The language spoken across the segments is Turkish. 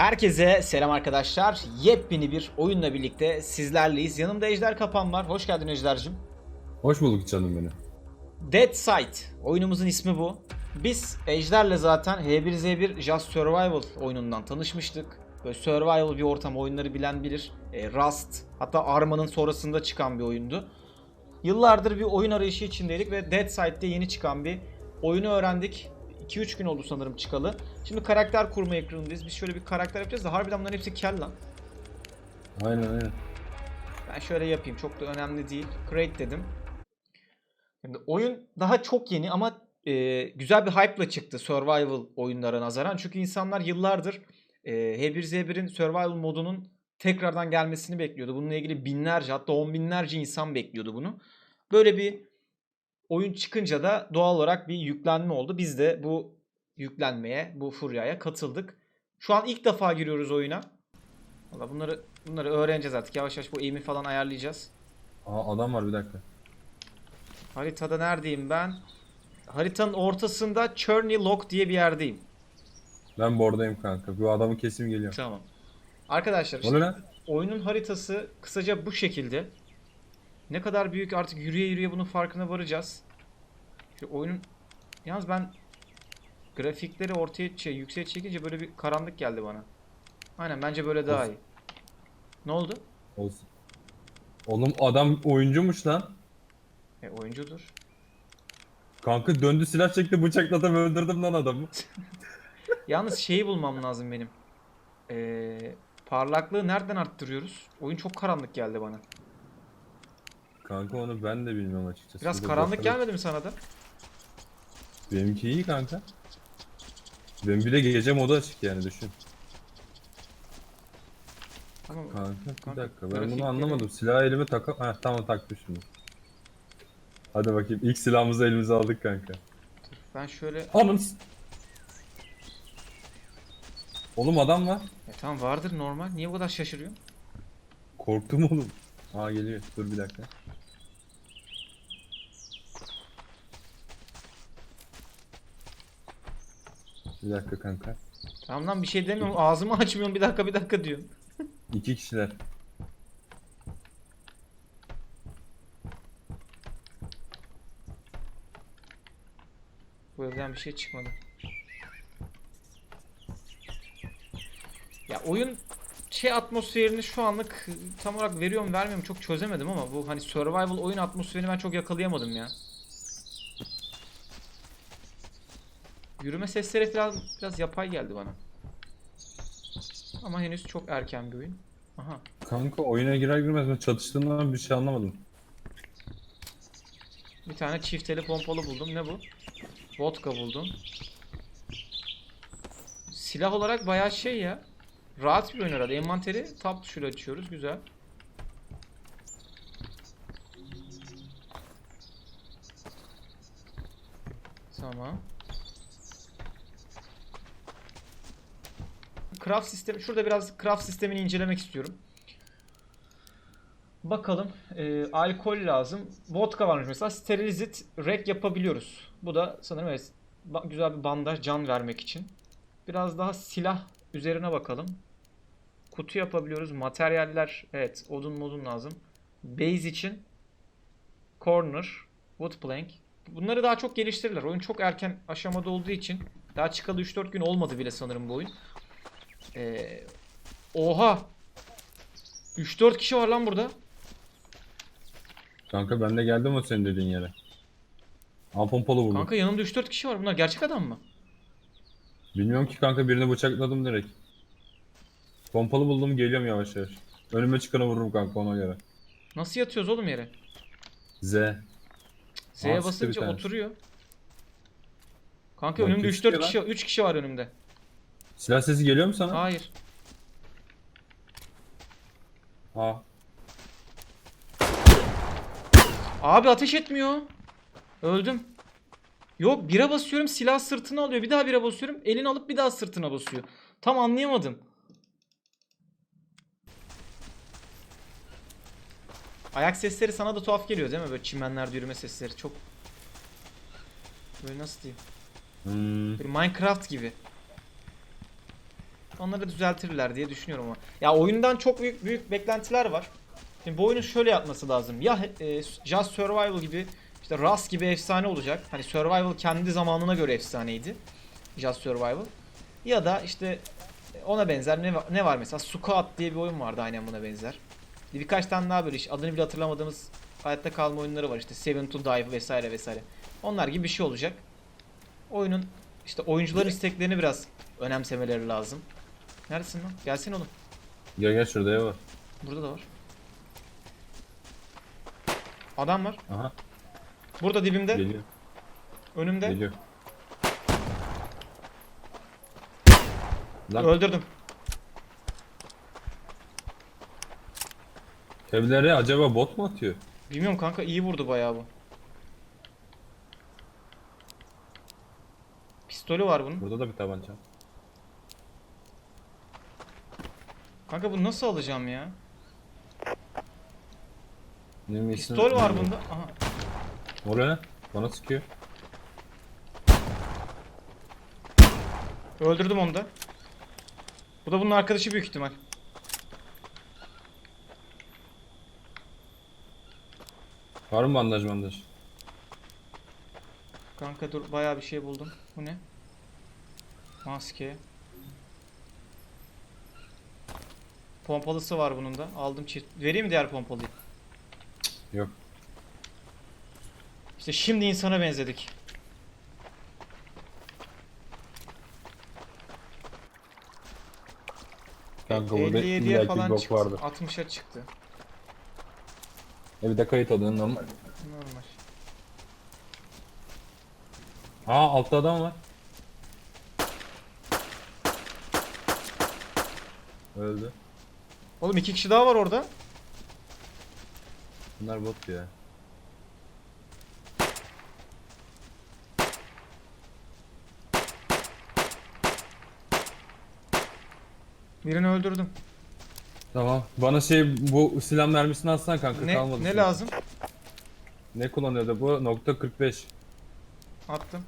Herkese selam arkadaşlar. Yepyeni bir oyunla birlikte sizlerleyiz. Yanımda Ejder Kapan var. Hoş geldin Ejder'cim. Hoş bulduk canım benim. Dead Sight. Oyunumuzun ismi bu. Biz Ejder'le zaten H1Z1 Just Survival oyunundan tanışmıştık. Böyle survival bir ortam oyunları bilen bilir. E, Rust hatta Arma'nın sonrasında çıkan bir oyundu. Yıllardır bir oyun arayışı içindeydik ve Dead Sight'te yeni çıkan bir oyunu öğrendik. 2-3 gün oldu sanırım çıkalı. Şimdi karakter kurma ekranındayız. Biz şöyle bir karakter yapacağız da harbiden bunların hepsi kel lan. Aynen aynen. Ben şöyle yapayım. Çok da önemli değil. Create dedim. Şimdi oyun daha çok yeni ama e, güzel bir hype'la çıktı survival oyunlara nazaran. Çünkü insanlar yıllardır e, H1Z1'in survival modunun tekrardan gelmesini bekliyordu. Bununla ilgili binlerce hatta on binlerce insan bekliyordu bunu. Böyle bir oyun çıkınca da doğal olarak bir yüklenme oldu. Biz de bu yüklenmeye, bu furyaya katıldık. Şu an ilk defa giriyoruz oyuna. Valla bunları bunları öğreneceğiz artık. Yavaş yavaş bu aim'i falan ayarlayacağız. Aa adam var bir dakika. Haritada neredeyim ben? Haritanın ortasında Churney Lock diye bir yerdeyim. Ben bordayım kanka. Bu adamın kesim geliyor. Tamam. Arkadaşlar işte lan? oyunun haritası kısaca bu şekilde. Ne kadar büyük artık yürüye yürüye bunun farkına varacağız. Şu oyunun yalnız ben grafikleri ortaya şey, yükseğe çekince böyle bir karanlık geldi bana. Aynen bence böyle daha Olsun. iyi. Ne oldu? Olsun. Oğlum adam oyuncumuş lan. E oyuncudur. Kanka döndü silah çekti bıçakladım öldürdüm lan adamı. Yalnız şeyi bulmam lazım benim. Ee, parlaklığı nereden arttırıyoruz? Oyun çok karanlık geldi bana. Kanka onu ben de bilmiyorum açıkçası. Biraz Burada karanlık gelmedi mi sana da? Benimki iyi kanka. Benim bir de gece modu açık yani düşün. Tamam. Kanka bir Kanka, dakika ben bunu anlamadım. Silahı elime taka... Heh tamam taktım şimdi. Hadi bakayım ilk silahımızı elimize aldık kanka. Ben şöyle... Anın. s- Oğlum adam var. E, tamam vardır normal. Niye bu kadar şaşırıyorsun? Korktum oğlum. Aa geliyor. Dur bir dakika. Bir dakika kanka. Tamam lan bir şey demiyorum. Ağzımı açmıyorum. Bir dakika bir dakika diyorum. İki kişiler. Bu evden bir şey çıkmadı. Ya oyun şey atmosferini şu anlık tam olarak veriyor mu vermiyor mu çok çözemedim ama bu hani survival oyun atmosferini ben çok yakalayamadım ya. Yürüme sesleri biraz biraz yapay geldi bana. Ama henüz çok erken bir oyun. Aha. Kanka oyuna girer girmez ben çatıştığımdan bir şey anlamadım. Bir tane çifteli pompalı buldum. Ne bu? Vodka buldum. Silah olarak bayağı şey ya. Rahat bir oyun herhalde. Envanteri tab tuşuyla açıyoruz. Güzel. Tamam. Craft sistemi. Şurada biraz craft sistemini incelemek istiyorum. Bakalım. Ee, alkol lazım. Vodka varmış mesela. Sterilizit rek yapabiliyoruz. Bu da sanırım evet, güzel bir bandaj can vermek için. Biraz daha silah üzerine bakalım. Kutu yapabiliyoruz. Materyaller evet odun modun lazım. Base için corner, wood plank. Bunları daha çok geliştirirler. Oyun çok erken aşamada olduğu için daha çıkalı 3-4 gün olmadı bile sanırım bu oyun. Ee, oha! 3-4 kişi var lan burada. Kanka ben de geldim o senin dediğin yere. Al pompalı buldum. Kanka yanımda 3-4 kişi var. Bunlar gerçek adam mı? Bilmiyorum ki kanka birini bıçakladım direkt. Pompalı buldum geliyorum yavaş yavaş. Önüme çıkanı vururum kanka ona göre. Nasıl yatıyoruz oğlum yere? Z. Z'ye Aa, basınca oturuyor. Kanka önümde kim 3-4 sıkıyor kişi, 3 kişi var önümde. Silah sesi geliyor mu sana? Hayır. Aa. Abi ateş etmiyor. Öldüm. Yok bire basıyorum silah sırtına alıyor. Bir daha bire basıyorum elini alıp bir daha sırtına basıyor. Tam anlayamadım. Ayak sesleri sana da tuhaf geliyor değil mi? Böyle çimenlerde yürüme sesleri. Çok... Böyle nasıl diyeyim? Hmm. Böyle Minecraft gibi. Onları düzeltirler diye düşünüyorum ama. Ya oyundan çok büyük büyük beklentiler var. Şimdi bu oyunun şöyle yapması lazım. Ya e, Just Survival gibi işte Rust gibi efsane olacak. Hani Survival kendi zamanına göre efsaneydi. Just Survival. Ya da işte ona benzer ne, ne var mesela Squad diye bir oyun vardı aynen buna benzer. Birkaç tane daha böyle iş adını bile hatırlamadığımız hayatta kalma oyunları var işte Seven to Dive vesaire vesaire. Onlar gibi bir şey olacak. Oyunun işte oyuncuların isteklerini biraz önemsemeleri lazım. Neredesin lan? Gelsin oğlum. Gel gel şurada ev var. Burada da var. Adam var. Aha Burada dibimde. geliyor. Önümde. Geliyor. Lan Öldürdüm. evlere acaba bot mu atıyor? Bilmiyorum kanka iyi vurdu bayağı bu. Pistolü var bunun. Burada da bir tabanca. Kanka bunu nasıl alacağım ya? Ne mi Pistol var bunda. Aha. Ne? Bana sıkıyor. Öldürdüm onu da. Bu da bunun arkadaşı büyük ihtimal. Var mı bandaj bandaj? Kanka dur bayağı bir şey buldum. Bu ne? Maske. Pompalısı var bunun da. Aldım çift. Vereyim mi diğer pompalıyı? Yok. İşte şimdi insana benzedik. Kanka burada 57'ye illaki falan bok çıktı. vardı. 60'a çıktı. Evde kayıt alın normal. Normal. Aa altta adam var. Öldü. Oğlum iki kişi daha var orada. Bunlar bot ya. Birini öldürdüm. Tamam. Bana şey bu silah mermisini atsana kanka Ne kalmadı. ne silah. lazım? Ne kullanıyordu bu? Nokta 45. Attım.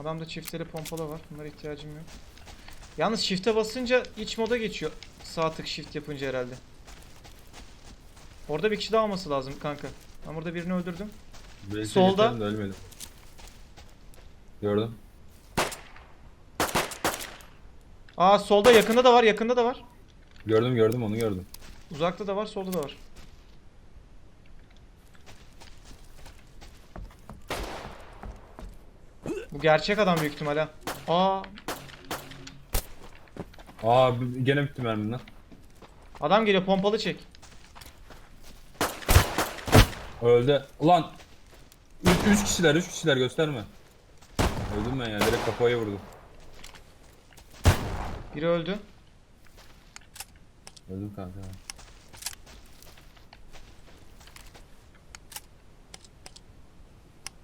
Adamda çifteli pompalı var. Bunlara ihtiyacım yok. Yalnız shift'e basınca iç moda geçiyor. Sağ tık shift yapınca herhalde. Orada bir kişi daha olması lazım kanka. Ben burada birini öldürdüm. Belki Solda. de ölmedim. Gördüm. Aa solda yakında da var, yakında da var. Gördüm gördüm onu gördüm. Uzakta da var, solda da var. Bu gerçek adam büyük ihtimal ha. Aa, Aa gene bitti mermim lan. adam geliyor pompalı çek. Öldü. Ulan 3 kişiler 3 kişiler gösterme. Öldüm ben ya direkt kafaya vurdum. Biri öldü. Öldüm kanka.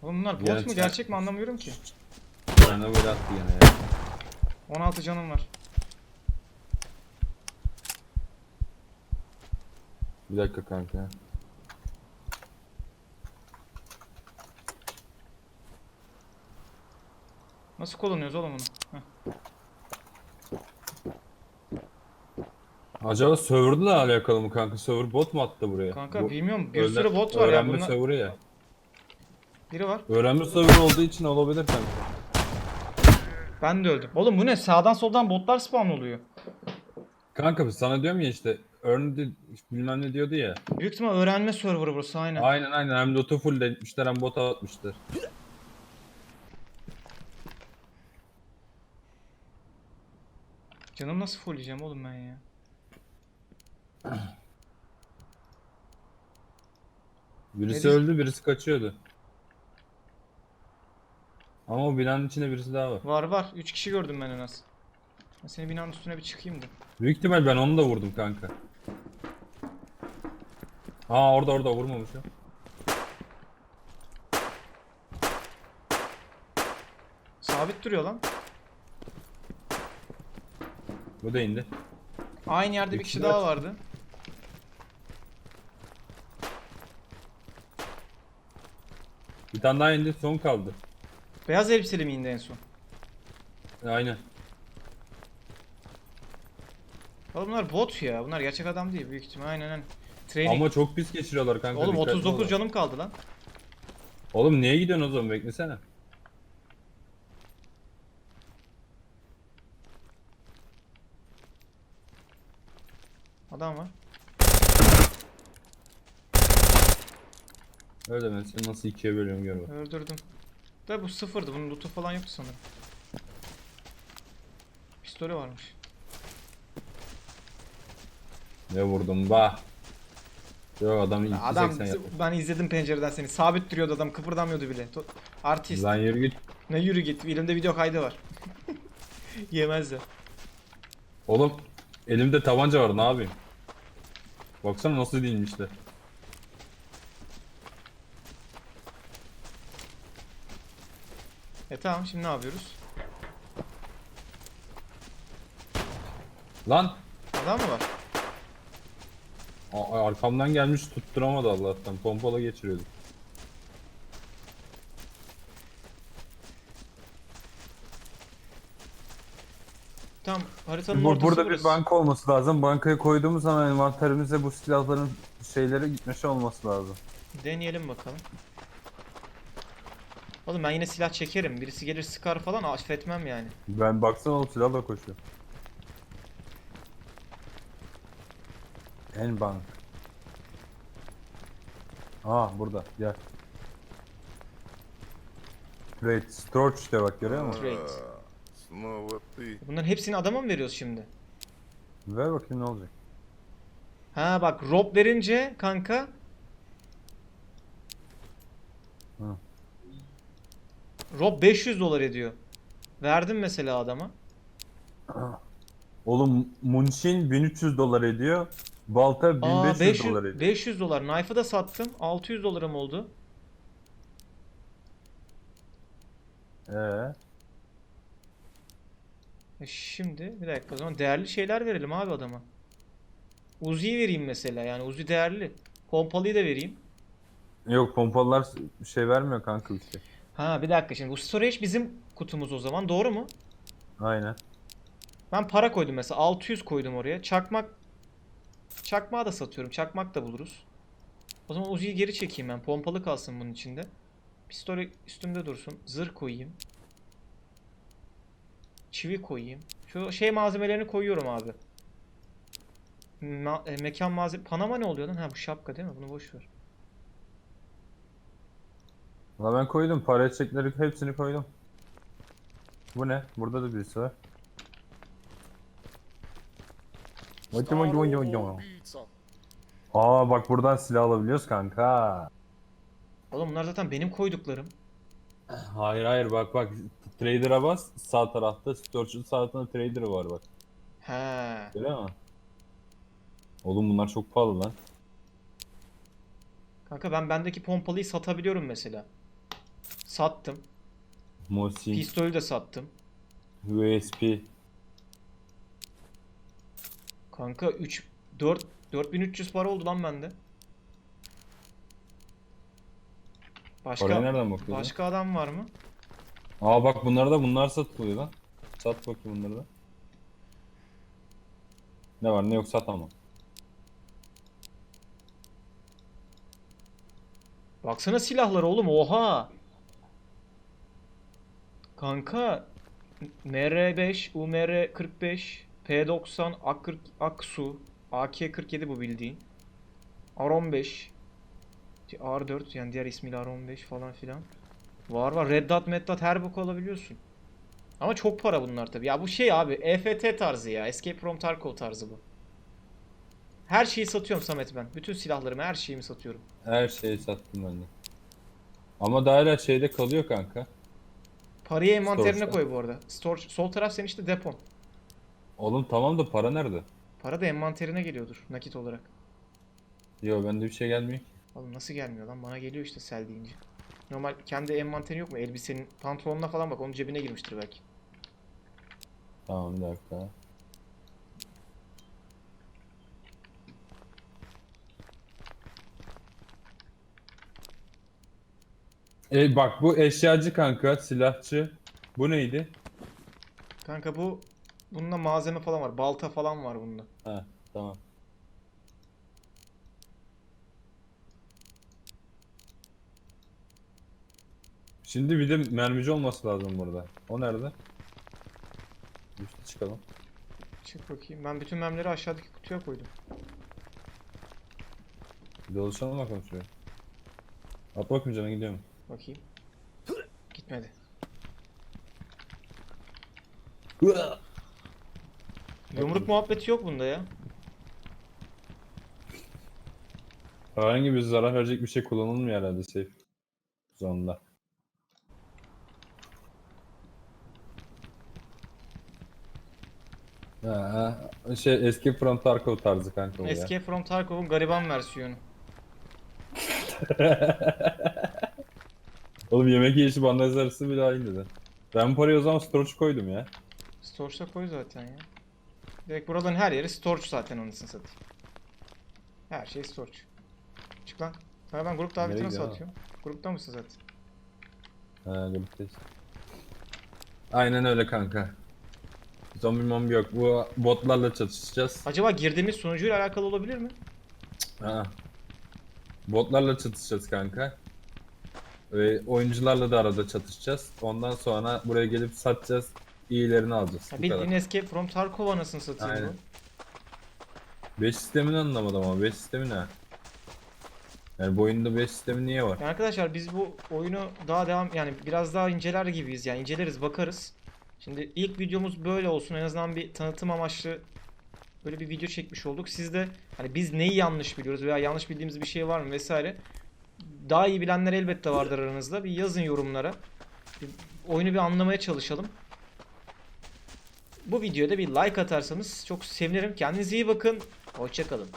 Oğlum bunlar bot mu gerçek mi anlamıyorum ki. Bana böyle attı gene ya. 16 canım var. Bir dakika kanka. Nasıl kullanıyoruz oğlum bunu? Heh. Acaba server'la alakalı mı kanka? Server bot mu attı buraya? Kanka Bu bilmiyorum bir öğren- sürü bot var ya. Öğrenme Bunlar... server'ı ya. Biri var. Öğrenme server olduğu için olabilir kanka. Ben de öldüm. Oğlum bu ne? Sağdan soldan botlar spawn oluyor. Kanka sana diyorum ya işte earned bilmem ne diyordu ya. Büyük ihtimal öğrenme serverı burası aynen. Aynen aynen hem loot'u full etmişler hem bot atmışlar. Canım nasıl fullleyeceğim oğlum ben ya? Birisi öldü birisi kaçıyordu. Ama o binanın içinde birisi daha var. Var var. 3 kişi gördüm ben en az. Ben seni binanın üstüne bir çıkayım da. Büyük ihtimal ben onu da vurdum kanka. Aa orada orada vurmamış o. Sabit duruyor lan. Bu da indi. Aynı yerde bir kişi daha vardı. Bir tane daha indi son kaldı. Beyaz elbiseli mi indi en son? Aynen. Oğlum bunlar bot ya. Bunlar gerçek adam değil büyük ihtimal. Aynen aynen. Training. Ama çok pis geçiriyorlar kanka. Oğlum dikkatli 39 olun. canım kaldı lan. Oğlum niye gidiyorsun o zaman beklesene. Adam var. Öyle ben seni nasıl ikiye bölüyorum gör bak. Öldürdüm. Da bu sıfırdı. Bunun lootu falan yoktu sanırım. Pistolü varmış. Ne vurdum bah. Yok adam ilk Adam 80 yaptı. ben izledim pencereden seni. Sabit duruyordu adam. Kıpırdamıyordu bile. To- Artist. Lan yürü git. Ne yürü git. Elimde video kaydı var. Yemezler. Oğlum elimde tabanca var ne yapayım? Baksana nasıl değilmişler. E tamam şimdi ne yapıyoruz? Lan Adam mı var? A- arkamdan gelmiş tutturamadı Allah'tan. Pompala geçiriyordu. Tamam haritanın Bu- ortası Burada bir burası. banka olması lazım. Bankaya koyduğumuz zaman envanterimize bu silahların şeyleri gitmesi olması lazım. Deneyelim bakalım. Oğlum ben yine silah çekerim. Birisi gelir sıkar falan affetmem yani. Ben baksana o silahla koşuyor. En bank. Aa burada gel. Great Storage işte bak görüyor musun? What the Bunların hepsini adama mı veriyoruz şimdi? Ver bakayım ne olacak. Ha bak rob verince kanka. Hı. Rob 500 dolar ediyor. Verdim mesela adama. Oğlum Munshin 1300 dolar ediyor. Balta 1500 Aa 500 dolar ediyor. 500 dolar. Knife'ı da sattım. 600 dolarım oldu. Ee, E şimdi bir dakika o zaman değerli şeyler verelim abi adama. Uzi'yi vereyim mesela yani Uzi değerli. Pompalıyı da vereyim. yok pompalılar şey vermiyor kanka bir şey. Ha bir dakika şimdi bu storage bizim kutumuz o zaman doğru mu? Aynen. Ben para koydum mesela 600 koydum oraya. Çakmak Çakmağı da satıyorum. Çakmak da buluruz. O zaman Uzi'yi geri çekeyim ben. Pompalı kalsın bunun içinde. Pistol üstümde dursun. Zırh koyayım. Çivi koyayım. Şu şey malzemelerini koyuyorum abi. Ma- e, mekan malzeme... Panama ne oluyor lan? Ha bu şapka değil mi? Bunu boş ver. La ben koydum. Para çekleri hepsini koydum. Bu ne? Burada da birisi var. Vay vay vay. pizza. Aa bak buradan silah alabiliyoruz kanka. Oğlum bunlar zaten benim koyduklarım. Hayır hayır bak bak Trader'a bas sağ tarafta Storage'ın sağ tarafında Trader var bak. He. Görüyor musun? Oğlum bunlar çok pahalı lan. Kanka ben bendeki pompalıyı satabiliyorum mesela. Sattım. Mosin, Pistolü de sattım. USP. Kanka 3 4 4300 para oldu lan bende. Başka Paraya nereden bakıyorsun? başka adam var mı? Aa bak bunlar da bunlar satılıyor lan. Sat bakayım bunları da. Ne var ne yok sat ama. Baksana silahlara oğlum oha. Kanka MR5, UMR45, P90, AK40, Aksu, AK47 bu bildiğin. R15, R4 yani diğer ismiyle R15 falan filan. Var var Red Dot, Mad Dot her bok alabiliyorsun. Ama çok para bunlar tabi. Ya bu şey abi EFT tarzı ya. Escape from Tarkov tarzı bu. Her şeyi satıyorum Samet ben. Bütün silahlarımı her şeyimi satıyorum. Her şeyi sattım ben de. Ama daha hala şeyde kalıyor kanka. Parayı envanterine koy bu arada. Storage, sol taraf senin işte depon. Oğlum tamam da para nerede? Para da envanterine geliyordur nakit olarak. Yo bende bir şey gelmiyor. Oğlum nasıl gelmiyor lan? Bana geliyor işte sel deyince. Normal kendi envanterin yok mu? Elbisenin pantolonuna falan bak onun cebine girmiştir belki. Tamam bir dakika. E bak bu eşyacı kanka, silahçı. Bu neydi? Kanka bu Bunda malzeme falan var. Balta falan var bunda. Ha tamam. Şimdi bir de mermici olması lazım burada. O nerede? Üste çıkalım. Çık bakayım. Ben bütün memleri aşağıdaki kutuya koydum. Bir dolaşalım bakalım şuraya. At bakayım canına gidiyor mu? Bakayım. Gitmedi. Yumruk muhabbeti yok bunda ya. Herhangi bir zarar verecek bir şey kullanılmıyor herhalde safe zonda. Ha, şey Escape from Tarkov tarzı kanka bu. Escape from Tarkov'un gariban versiyonu. Oğlum yemek yiyişi bandaj arası bile aynı dedi. Ben bu parayı o zaman storage koydum ya. Storage'da koy zaten ya. Direkt buraların her yeri storage zaten anasını satayım. Her şey storage. Çık lan. Sana ben grup daveti Nereye nasıl gidiyor atıyorum? Grupta mısın zaten? Ha gruptayız. Aynen öyle kanka. Zombi mombi yok. Bu botlarla çatışacağız. Acaba girdiğimiz sunucuyla alakalı olabilir mi? Ha. Botlarla çatışacağız kanka. Ve oyuncularla da arada çatışacağız. Ondan sonra buraya gelip satacağız. İyilerini alacağız. Ha, Bu bildiğin kadar. Escape from Tarkov anasını satayım Aynen. bu. 5 sistemini anlamadım ama 5 sistemi ne? Yani bu oyunda 5 sistemi niye var? Yani arkadaşlar biz bu oyunu daha devam yani biraz daha inceler gibiyiz yani inceleriz bakarız. Şimdi ilk videomuz böyle olsun en azından bir tanıtım amaçlı böyle bir video çekmiş olduk. Siz de hani biz neyi yanlış biliyoruz veya yanlış bildiğimiz bir şey var mı vesaire. Daha iyi bilenler elbette vardır aranızda. Bir yazın yorumlara. Bir oyunu bir anlamaya çalışalım. Bu videoda bir like atarsanız çok sevinirim. Kendinize iyi bakın. Hoşçakalın.